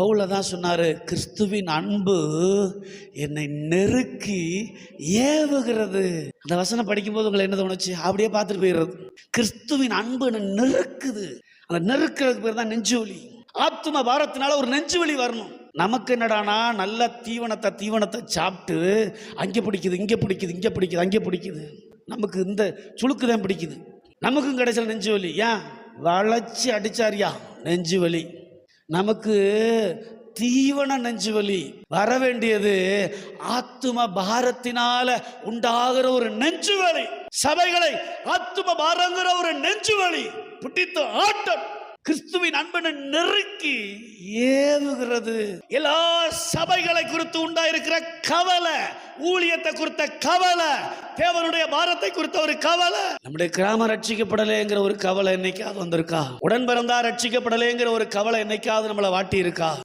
பவுல தான் சொன்னார் கிறிஸ்துவின் அன்பு என்னை நெருக்கி ஏவுகிறது. அந்த வசனம் படிக்கும்போது உங்களை என்ன தோணுச்சு? அப்படியே பார்த்துட்டு போயிடுறது. கிறிஸ்துவின் அன்பு என்னை நெருக்குது. அந்த நெருக்கிறதுக்கு பேர் தான் நெஞ்சு வலி ஆத்தும பாரத்தினால ஒரு நெஞ்சு வலி வரணும். நமக்கு என்னடானா நல்ல தீவனத்தை தீவனத்தை சாப்பிட்டு அங்கே பிடிக்குது இங்கே பிடிக்குது இங்கே பிடிக்குது அங்கே பிடிக்குது. நமக்கு இந்த சுளுக்கு தான் பிடிக்குது. நமக்கும் கிடைச்சல நெஞ்சு வலி ஏன்? வளைச்சி அடிச்சாரியா? நெஞ்சு வலி நமக்கு தீவன நெஞ்சு வலி. வர வேண்டியது ஆத்தும பாரத்தினால உண்டாகிற ஒரு நெஞ்சு வலி. சபைகளை ஆத்தும பாரங்கிற ஒரு நெஞ்சு வலி. பிடித்து ஆட்டம். கிறிஸ்துவின் அன்பனை நெருக்கி ஏவுகிறது. எல்லா சபைகளை குறித்து உண்டாயிருக்கிற கவலை ஊழியத்தை குறித்த கவலை தேவனுடைய பாரத்தை குறித்த ஒரு கவலை. நம்முடைய கிராமம் ரட்சிக்கப்படலைங்கிற ஒரு கவலை என்னைக்காவது வந்திருக்கா? உடன் பிறந்தா ரட்சிக்கப்படலைங்கிற ஒரு கவலை என்னைக்காவது நம்மளை வாட்டி இருக்கா